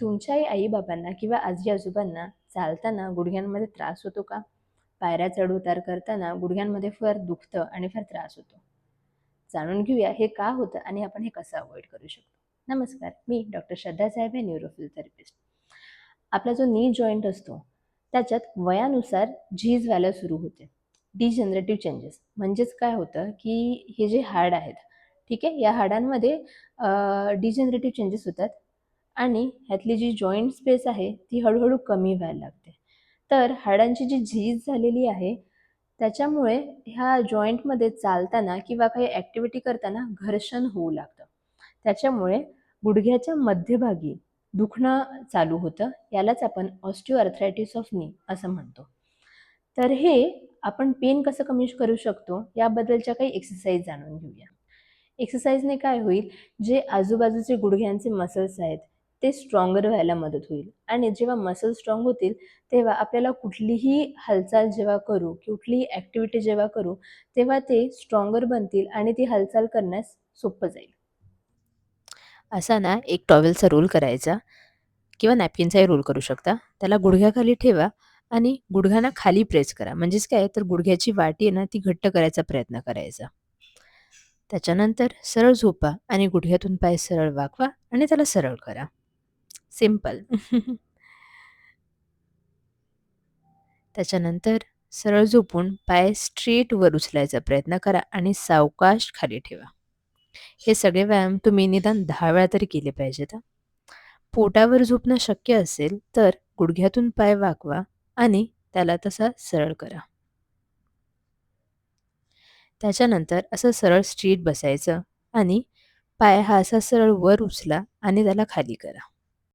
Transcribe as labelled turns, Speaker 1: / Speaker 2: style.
Speaker 1: तुमच्याही आईबाबांना किंवा आजी-आजोबांना चालताना गुडघ्यांमध्ये त्रास होतो का? पायऱ्या चढ-उतार करताना गुडघ्यांमध्ये फार दुखतं आणि फार त्रास होतो. जाणून घेऊया हे का होतं आणि आपण हे कसं अवॉइड करू शकतो. नमस्कार, मी डॉक्टर श्रद्धा साहेब आहे न्यूरोफिल थेरपिस्ट आपला जो नी जॉईंट असतो त्याच्यात वयानुसार झीज व्हायला सुरू होते. डिजनरेटिव्ह चेंजेस म्हणजेच काय होतं, की हे जे हाड आहेत, ठीक आहे, या हाडांमध्ये डिजनरेटिव्ह चेंजेस होतात आणि ह्यातली जी जॉईंट स्पेस आहे ती हळूहळू कमी व्हायला लागते. तर हाडांची जी झीज झालेली आहे त्याच्यामुळे ह्या जॉईंटमध्ये चालताना किंवा काही ॲक्टिव्हिटी करताना घर्षण होऊ लागतं. त्याच्यामुळे गुडघ्याच्या मध्यभागी दुखणं चालू होतं. यालाच आपण ऑस्टिओआर्थरायटिस ऑफ नी असं म्हणतो. तर हे आपण पेन कसं कमी करू शकतो याबद्दलच्या काही एक्सरसाइज जाणून घेऊया. एक्सरसाइजने काय होईल, जे आजूबाजूचे गुडघ्यांचे मसल्स आहेत ते स्ट्रॉंगर व्हायला मदत होईल आणि जेव्हा मसल स्ट्रॉंग होतील तेव्हा आपल्याला कुठलीही हालचाल जेव्हा करू, कुठलीही ॲक्टिव्हिटी जेव्हा करू, तेव्हा ते स्ट्रॉंगर बनतील आणि ती हालचाल करण्यास सोपं जाईल.
Speaker 2: असा ना एक टॉवेलचा रोल करायचा किंवा नॅपकिनचाही रोल करू शकता. त्याला गुडघ्याखाली ठेवा आणि गुडघ्यांना खाली प्रेस करा. म्हणजेच काय तर गुडघ्याची वाटी आहे ना ती घट्ट करायचा प्रयत्न करायचा. त्याच्यानंतर सरळ झोपा आणि गुडघ्यातून पाय सरळ वाकवा आणि त्याला सरळ करा. सिंपल त्याच्यानंतर सरळ झोपून पाय स्ट्रेट वर उचलायचा प्रयत्न करा आणि सावकाश खाली ठेवा. हे सगळे व्यायाम तुम्ही निदान दहा वेळा तरी केले पाहिजेत पोटावर झोपणं शक्य असेल तर गुडघ्यातून पाय वाकवा आणि त्याला तसा सरळ करा. त्याच्यानंतर असं सरळ स्ट्रीट बसायचं आणि पाय हा असा सरळ वर उचला आणि त्याला खाली करा.